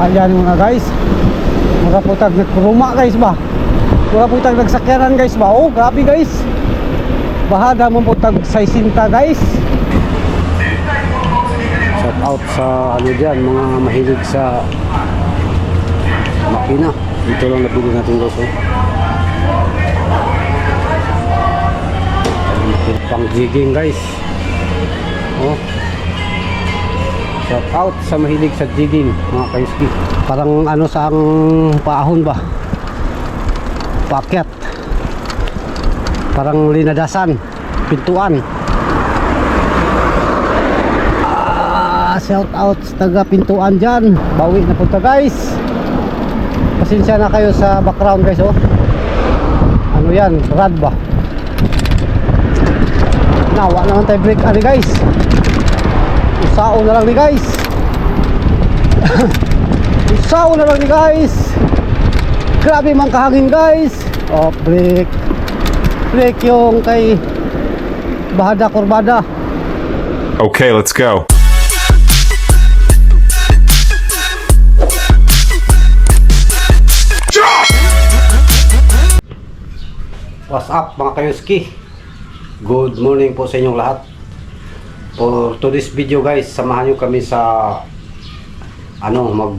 Ayan mga guys. Mga putag nagkuruma guys ba. Mga putag nagsakyanan guys ba. Oh, grabe guys. Bahada mo putag sa isinta guys. Shout out sa ano diyan mga mahilig sa makina. Dito lang nabili natin guys. Oh. Pang jigging guys. Oh. Shout out sa mahilig sa jigging mga kayuski. Parang ano sa ang paahon ba? Pakyat. Parang linadasan. Pintuan. Ah, shout out taga pintuan dyan. Bawi na punta guys. Pasensya na kayo sa background guys oh. Ano yan? Rad ba? Nawa naman tayo break ano guys. Usao na lang ni guys. Usao na lang ni guys. Grabe man kahangin guys. Oh, break. Break yung kay Bahada Kurbada. Okay, let's go. What's up mga kayuski? Good morning po sa inyong lahat. For today's video guys, samahan nyo kami sa ano, mag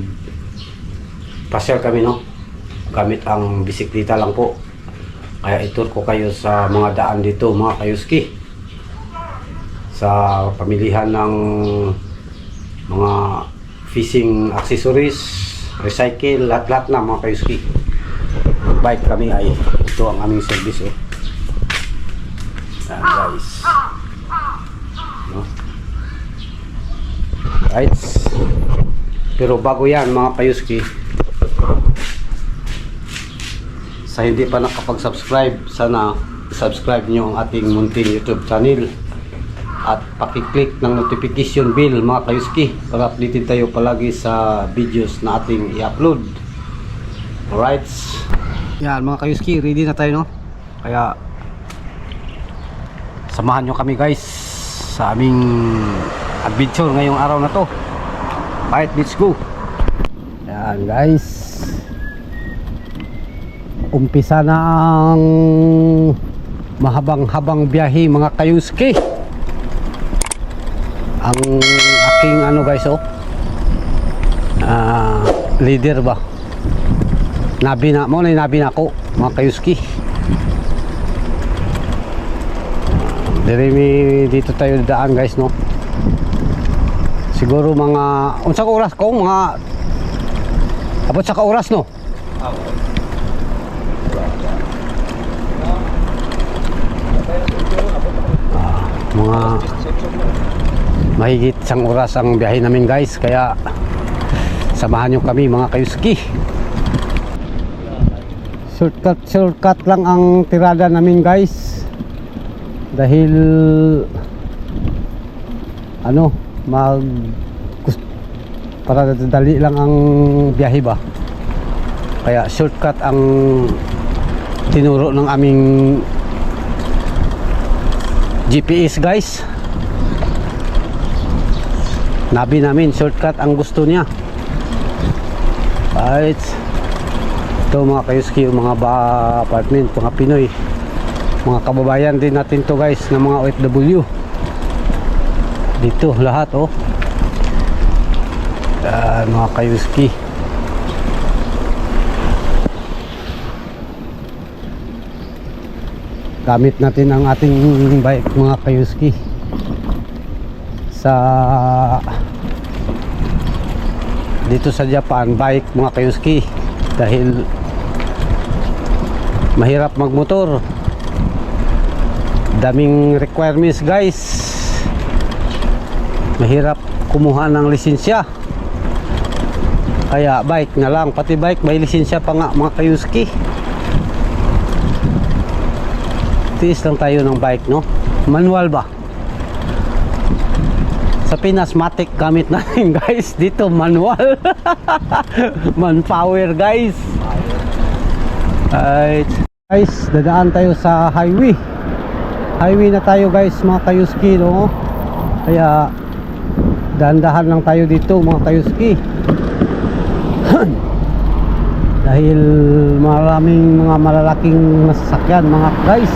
pasyal kami no. Gamit ang bisikleta lang po. Kaya itur ko kayo sa mga daan dito mga kayuski. Sa pamilihan ng mga fishing accessories, recycle, lahat-lahat na mga kayuski bike kami ay ito ang aming service oh. Yan guys. No? Right. Pero bago yan mga kayuski sa hindi pa nakapag-subscribe sana subscribe nyo ang ating munting YouTube channel at pakiclick ng notification bell mga kayuski para updated tayo palagi sa videos na ating i-upload alright yan mga kayuski, ready na tayo no? Kaya samahan nyo kami guys sa aming adventure ngayong araw na to. Right, let's go. Yan guys. Umpisa na ang mahabang-habang biyahe mga kayuski. Ang aking ano guys oh. Ah, leader ba? Nabi na mo na nabi na ako mga kayuski. Dire mi dito tayo daan guys no. Siguro mga unsa ka oras ko mga abot sa ka oras no. Ah, mga mahigit isang oras ang biyahe namin guys kaya samahan nyo kami mga kayuski shortcut shortcut lang ang tirada namin guys dahil ano mag para dali lang ang biyahe ba? Kaya shortcut ang tinuro ng aming GPS guys. Nabi namin shortcut ang gusto niya. Right ito mga kayuski mga apartment mga Pinoy mga kababayan din natin to guys ng mga OFW dito lahat oh. Yan mga kayuski. Gamit natin ang ating bike mga kayuski. Sa dito sa Japan bike mga kayuski. Dahil mahirap magmotor daming requirements guys. Mahirap kumuha ng lisensya. Kaya bike na lang. Pati bike may lisensya pa nga mga kayuski. Tiis lang tayo ng bike no? Manual ba? Sa Pinas matic gamit natin guys. Dito manual. Manpower guys. Right. Guys, dadaan tayo sa highway. Highway na tayo guys, mga kayuski, no? Kaya dahan-dahan lang tayo dito, mga kayuski. dahil maraming mga malalaking nasasakyan mga guys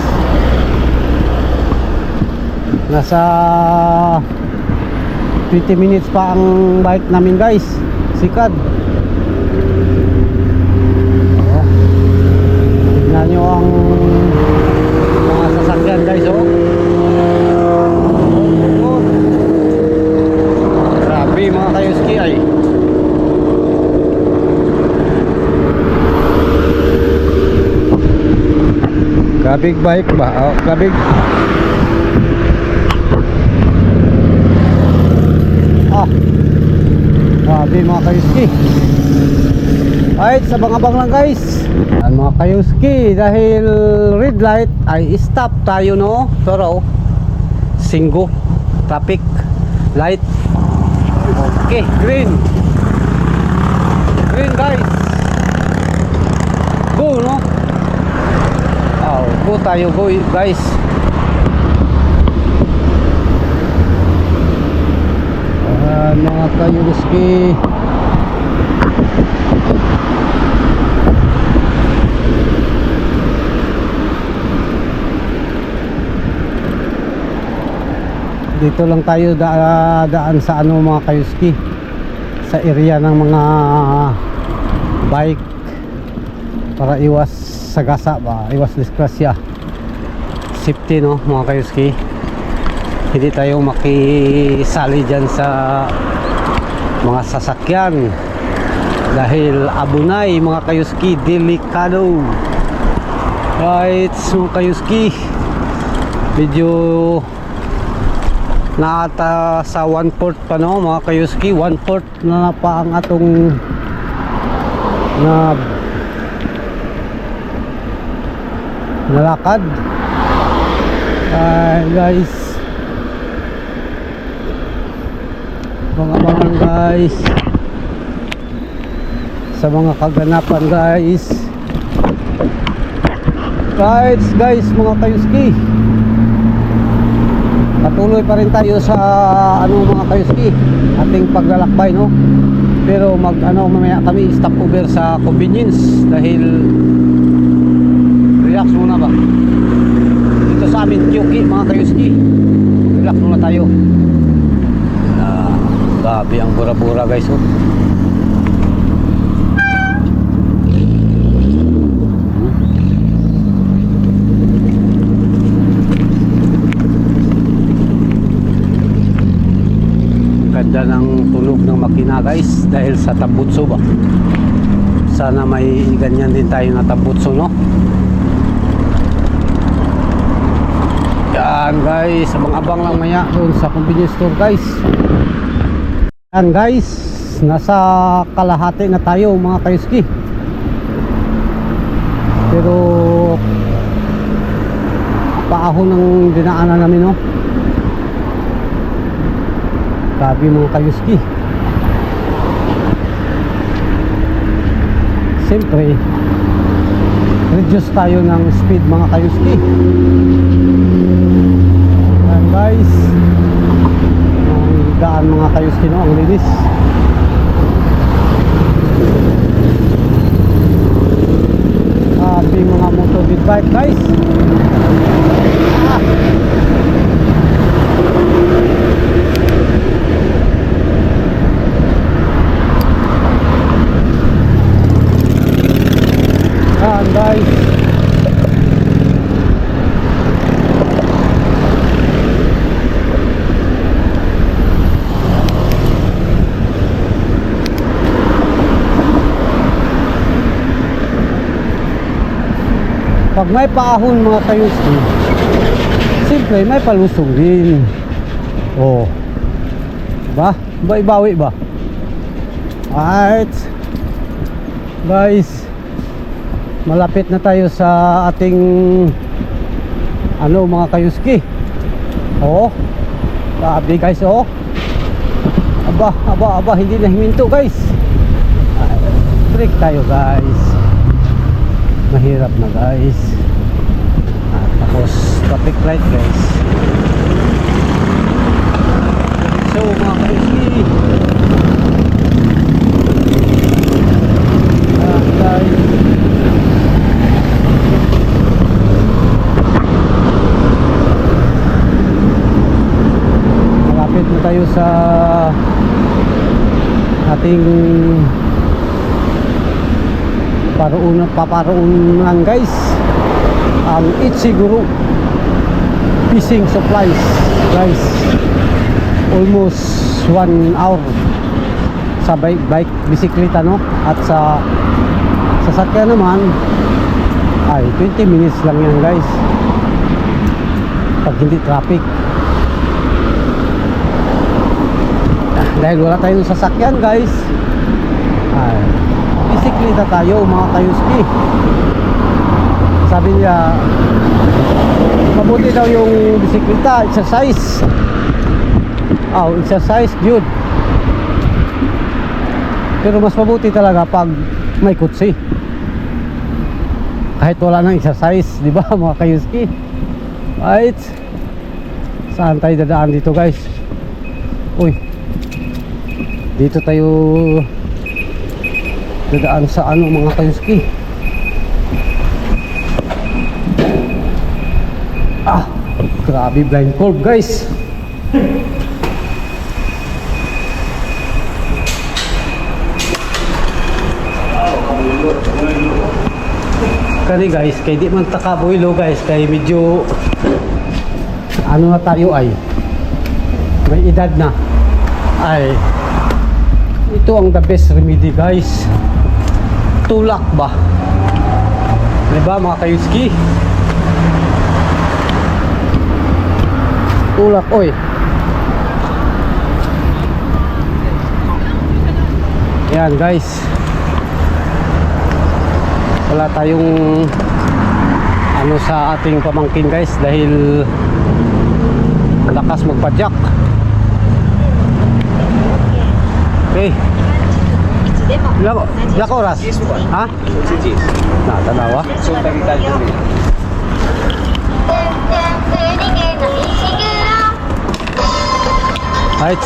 nasa 20 minutes pa ang bike namin guys sikad oh. tignan nyo ang mga sasakyan guys oh Oh. grabe mga kayoski ay Kabig bike ba? Oh, kabig. Ah. Grabe mga kayuski. Alright, sabang-abang lang guys. Ang mga kayuski, dahil red light ay stop tayo no. Pero singgo traffic light. Okay, green. Green guys. Go no. Go tayo go guys. Ayan mga kayuski. Dito lang tayo da daan sa ano mga kayuski sa area ng mga bike para iwas sagasa ba? Iwas disgrasya. Safety no mga kayuski hindi tayo makisali dyan sa mga sasakyan. Dahil abunay mga kayuski delikado. Right mga kayuski medyo naata sa 1 fourth pa no mga kayuski 1 fourth na pa ang atong na nalakad ay guys. Mga mga guys. Sa mga kaganapan guys. Guys guys mga kayuski. Patuloy pa rin tayo sa ano mga kayuski. Ating paglalakbay no? Pero mag ano mamaya kami stop over sa convenience dahil relax muna ba? Dito sa amin Kyoki mga kayuski relax muna tayo. Ah, gabi ang bura-bura guys oh. Ganda ng tunog ng makina guys dahil sa tabutso ba? Sana may ganyan din tayo na tabutso no yan guys. Abang-abang lang maya doon sa convenience store guys. Yan guys. Nasa kalahati na tayo mga kayuski pero paahon ng dinaanan namin no? Grabe mga kayuski. Siyempre, reduce tayo ng speed mga kayuski. Ayan guys. Ang daan mga kayuski no, ang linis. Grabe mga motor bike guys. Ah. Ayan guys Pag may paahon mga kayuski Siyempre may palusong din. Oh. Ba? Ba ibawi ba? Alright. Guys malapit na tayo sa ating ano mga kayuski. Oo grabe guys oo aba aba aba hindi na himinto guys. Break tayo guys mahirap na guys. Ah, tapos traffic light guys. So mga kaisi ah, malapit na tayo sa ating paruun paparuunan guys ang Ichiguro fishing supplies. Guys almost one hour sa bike, bike bisikleta no? At sa sasakyan naman ay 20 minutes lang yan guys. Pag hindi traffic. Dahil wala tayong sasakyan guys. Ay bisikleta tayo mga kayuski. Sabi niya mabuti daw yung bisikleta exercise. Oh exercise good pero mas mabuti talaga pag may kutsi. Kahit wala nang exercise di ba mga kayuski? Right? Saan tayo dadaan dito guys? Uy dito tayo dadaan sa ano mga kayuski ah grabe blindfold guys. Kani guys kay di man takabuilo guys kay medyo ano na tayo ay may edad na. Ay ito ang the best remedy guys tulak ba? Diba mga kayuski? Tulak oy. Yan guys. Wala tayong ano sa ating pamangkin guys dahil malakas magpadyak. Okay ilang, ilang oras? ha? na tanawa right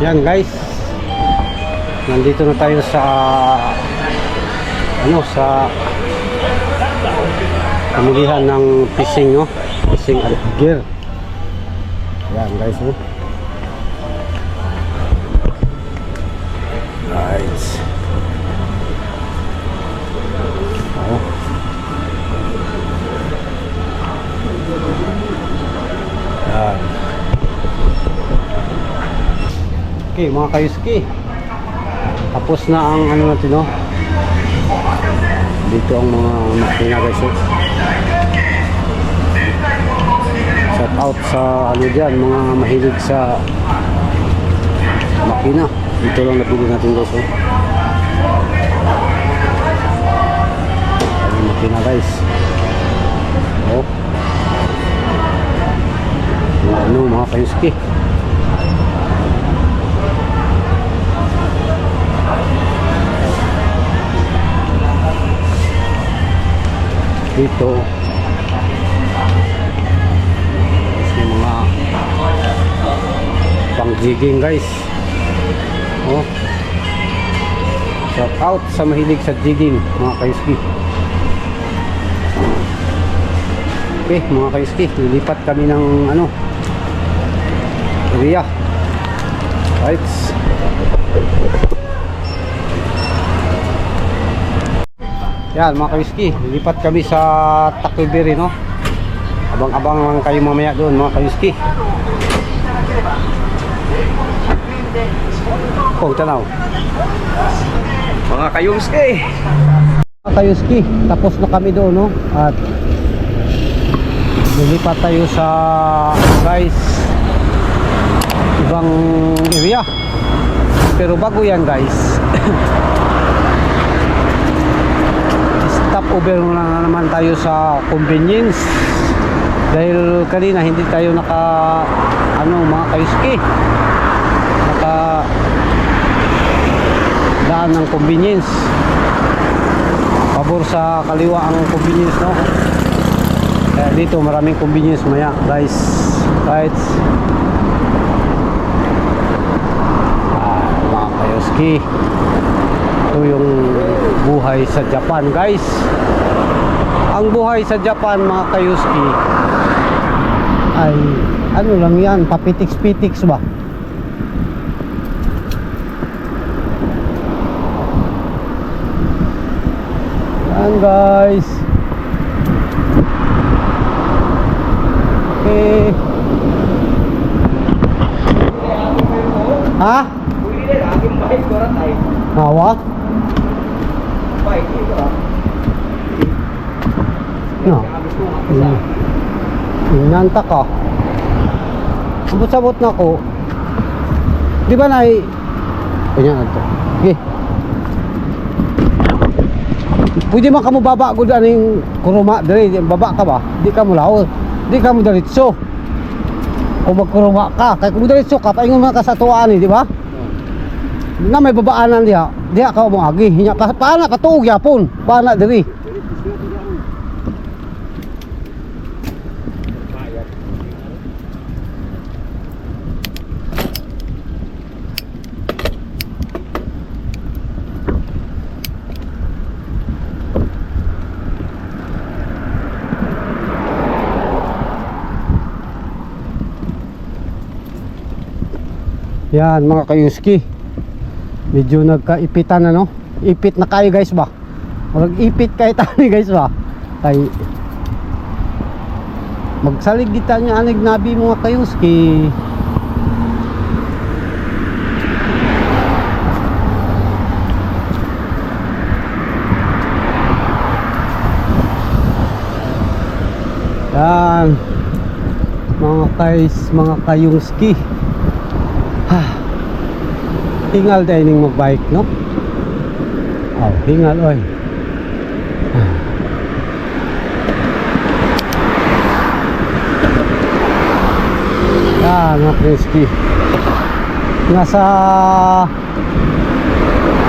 yan guys. Nandito na tayo sa ano sa pamilihan ng fishing no? Fishing gear. Yan guys no okay mga kayuski tapos na ang ano natin no? Dito ang mga makina guys oh. shout out sa ano dyan mga mahilig sa makina. Dito lang napili natin guys. Ang makina guys. Oh. Ano mga kayuski dito. May mga pang jigging guys. Oh. Shout out sa mahilig sa jigging mga kayuski okay mga kayuski lilipat kami ng ano area right Yan mga kaiski, lilipat kami sa Tackleberry no. Abang-abang lang kayo mamaya doon mga kaiski. Oh, tanaw. Mga kayumski. Mga kaiski, tapos na kami doon no. At lilipat tayo sa guys ibang area. Pero bago yan guys. stop over na naman tayo sa convenience. Dahil kanina hindi tayo naka ano mga kaiski naka daan ng convenience. Pabor sa kaliwa ang convenience no? Kaya dito maraming convenience maya guys. Right? Ah, mga kaiski ito yung buhay sa Japan. Guys ang buhay sa Japan mga kayuski ay ano lang yan papitiks-pitiks ba? Yan guys. Okay. Ha? Hawak? No. Isa. Inanta ka. Sabot-sabot na ko. Di ba na Kanya na to. Okay. Pwede man ka mo baba ko aning kuruma diri baba ka ba? Di ka mo lao. Di ka mo diretso. O magkuruma ka, kay kung diretso ka paingon man ka sa tuwa ni, di ba? Na may babaanan diha. Diha ka mo agi. Hinya ka paana ka tuog yapon. Paana diri. Yan mga kayuski. Medyo nagkaipitan ano. Ipit na kayo guys ba? Mag ipit kay tani guys ba? Kay Magsalig kita niya anig nabi mga kayuski. Yan mga kays, mga kayungski. Ha. Hingal dahil ning magbike, no? Oh, hingal, oy. Ah. Yan, mga crispy. Nasa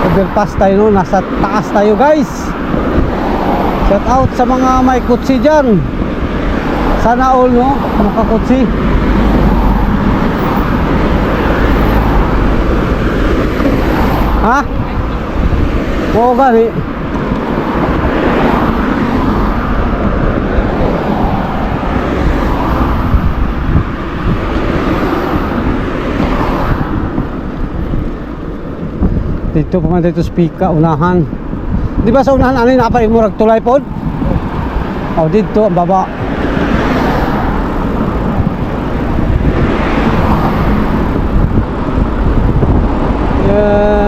overpass tayo, no? Nasa taas tayo, guys. Shout out sa mga may kutsi dyan. Sana all, no? Makakutsi. Ha? Oo gani. Dito pa man dito speaker unahan. Di ba sa unahan ano yung napay mo tulay pod? Oh, dito ang baba. Oh,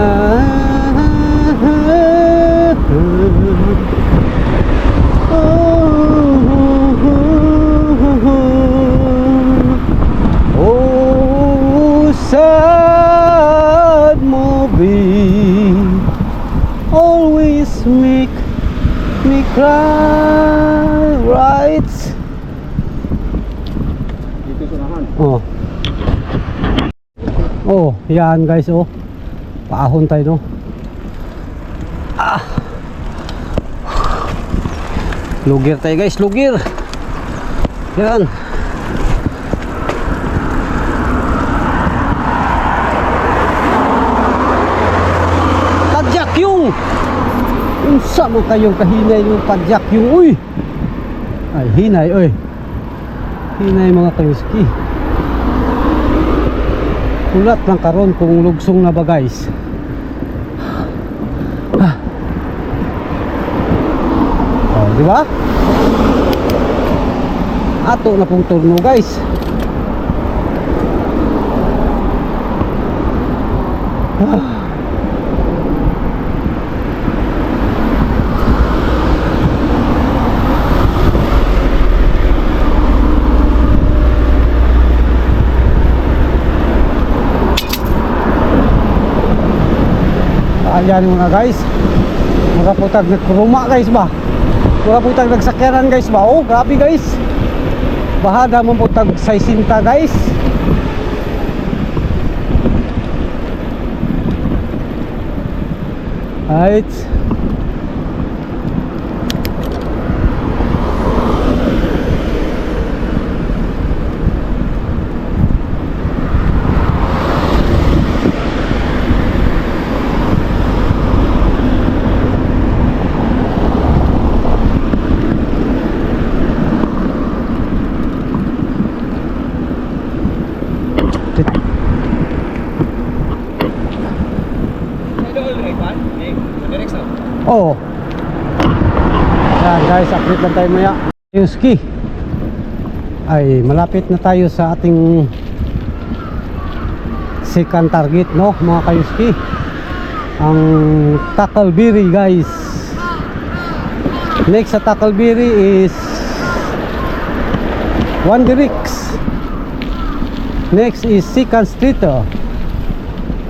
cry, right? Dito sa naman. Oh. Oh, yan guys, oh. Paahon tayo, no? Ah. Lugir tayo guys, lugir. Yan. Padyak yung! Unsa man kayong kahinay yung padyak yung, uy! Ay, hinay, oy. Hinay mga kayuski. Ulat lang karon kung lugsong na ba guys. Ah. Oh, di ba? Ato na pong turno guys. Ah. Ayan mga guys. Mura putag nagkuruma guys ba? Mura putag nagsakyanan guys ba? Oh, grabe guys. Bahada mo putag 60 guys. Right. Oh. Yan guys, update lang tayo maya. Yung ski. Ay, malapit na tayo sa ating second target, no, mga kayuski. Ang Takalbiri, guys. Next sa Takalbiri is One Dirix. Next is Second Street. oh.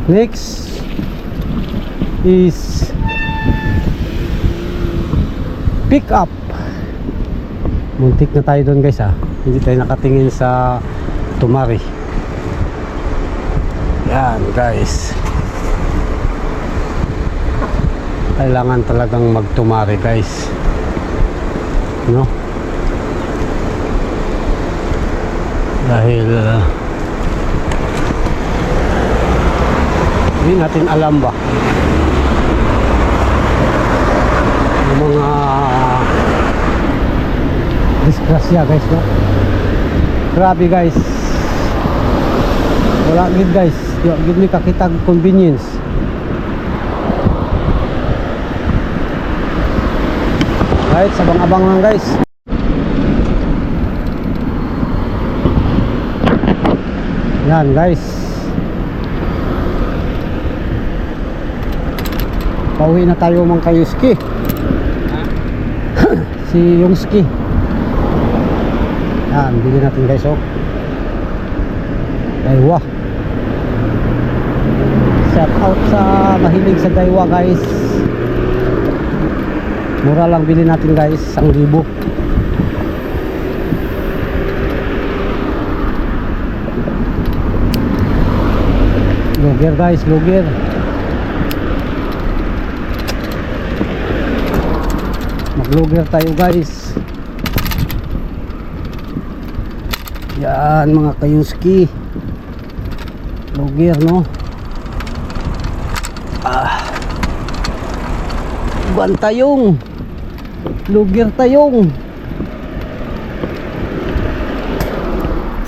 Next is pick up. Muntik na tayo doon guys ha hindi tayo nakatingin sa tumari. Yan guys. Kailangan talagang magtumari guys. No? Dahil uh, hindi natin alam ba? Yung mga disgrasya guys no? Grabe guys. Wala gid guys. Yo gid mi kakitag convenience. Right sabang-abang lang guys. Yan guys. Pauwi na tayo mga kayuski si Yungski yan bili natin guys oh. Daywa shout out sa mahilig sa daywa guys. Mura lang bili natin guys ang libo. Luger guys luger. Magluger tayo guys yan mga kayuski. Luger no? Ah. Buwan tayong. Luger tayong.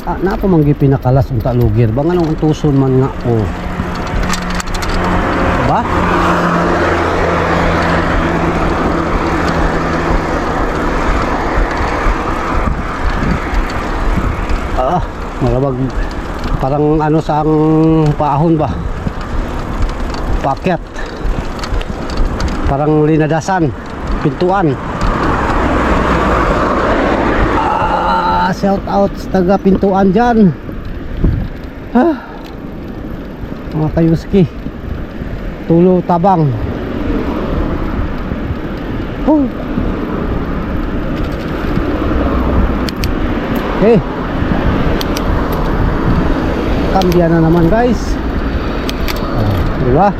Ah napa manggi pinakalas unta luger. Bang anong tuson man nga oh ba malabag parang ano sa ang paahon ba? Paket parang linadasan pintuan. Ah shout out sa taga pintuan dyan. Ah mga kayuski. Tulo tabang. Oh okay kambya na naman guys. Oh, di ba?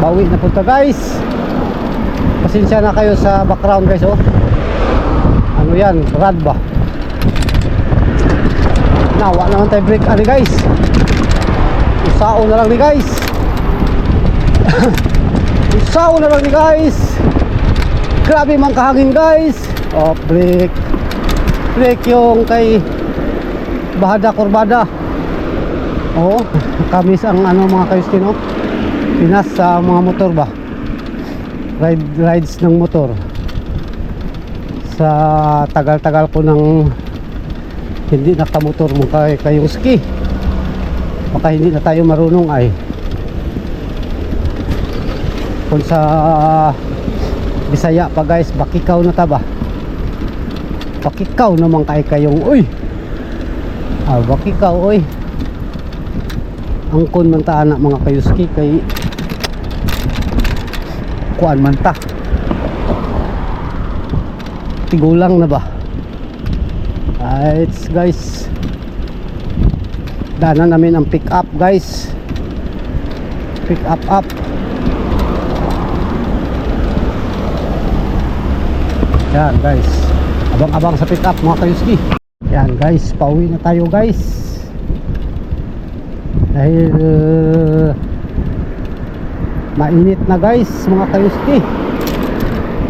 Bawi na punta guys. Pasensya na kayo sa background guys oh. Ano yan? Rad ba? Nawa naman tayo break. Ano guys? Usao na lang ni guys. Usao na lang ni guys. Grabe man kahangin guys. Oh break. Break yung kay Bahada Kurbada. Oo, kamis ang ano mga kayuski no? Pinas sa mga motor ba? Ride, rides ng motor. Sa tagal-tagal ko ng Hindi nakamotor mo kay kayuski Baka hindi na tayo marunong ay. Kung sa Bisaya pa guys, bakikaw na taba Bakikaw naman kay kayong Uy! Ah, baki ka oy. Angkon man ta anak mga kayuski kay kuan man ta. Tigulang na ba? Right, guys. Dana namin ang pick up, guys. Pick up up. Yan, guys. Abang-abang sa pick up mga kayuski. Yan guys, pauwi na tayo guys. Dahil uh, mainit na guys mga kayuski.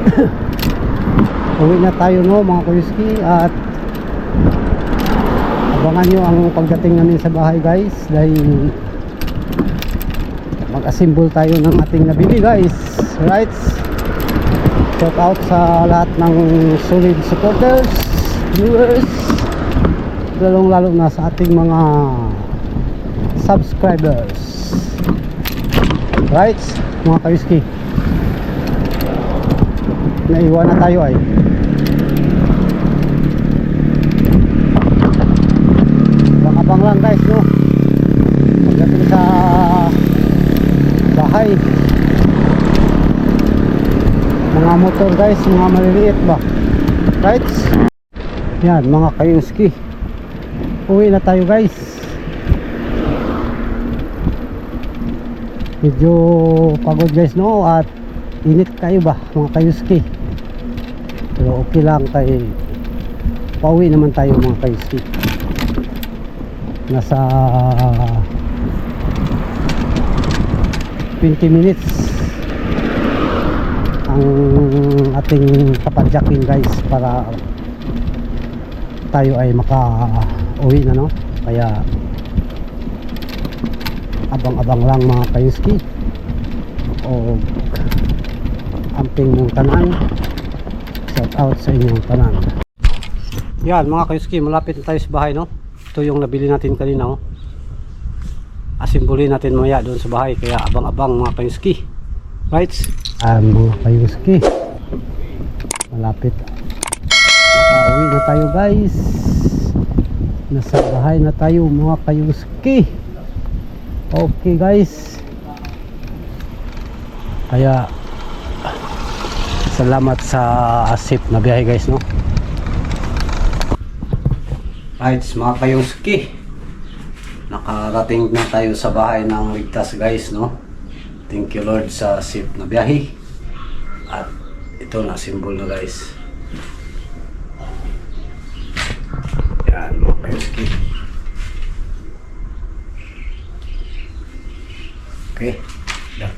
Pauwi na tayo no mga kayuski at abangan nyo ang pagdating namin sa bahay guys dahil mag-assemble tayo ng ating nabili guys. Right? Shout out sa lahat ng solid supporters, viewers, lalong lalo na sa ating mga subscribers. Right, mga kawiski. Naiwan na tayo ay. Abang-abang lang guys, no? Pagdating sa bahay mga motor guys, mga maliliit ba right yan mga kayuski uwi na tayo guys. Medyo pagod guys no? At init kayo ba mga kayuski? Pero okay lang tayo. Pauwi naman tayo mga kayuski. Nasa 20 minutes ang ating kapadyakin guys para tayo ay maka uwi na no? Kaya abang-abang lang mga kayuski. O amping mong tanan. Shout out sa inyong tanan. Yan mga kayuski malapit na tayo sa bahay no? Ito yung nabili natin kanina oh. Asimbuli natin maya doon sa bahay kaya abang-abang mga kayuski. Right? Ang mga kayuski. Malapit. Pauwi na tayo guys nasa bahay na tayo mga kayuski. Okay guys. Kaya salamat sa asip na biyahe guys no? Right mga kayuski. Nakarating na tayo sa bahay ng ligtas guys no? Thank you lord sa safe na biyahe. At ito na symbol na guys kayuski okay yan.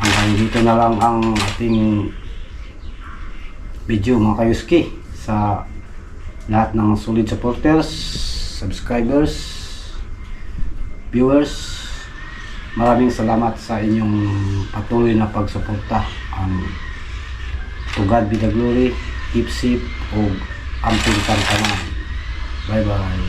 hanggang dito na lang ang ating video mga kayuski sa lahat ng solid supporters subscribers, viewers, maraming salamat sa inyong patuloy na pagsuporta. Um, to God be the glory, keep safe, o amping tantanan. 拜拜。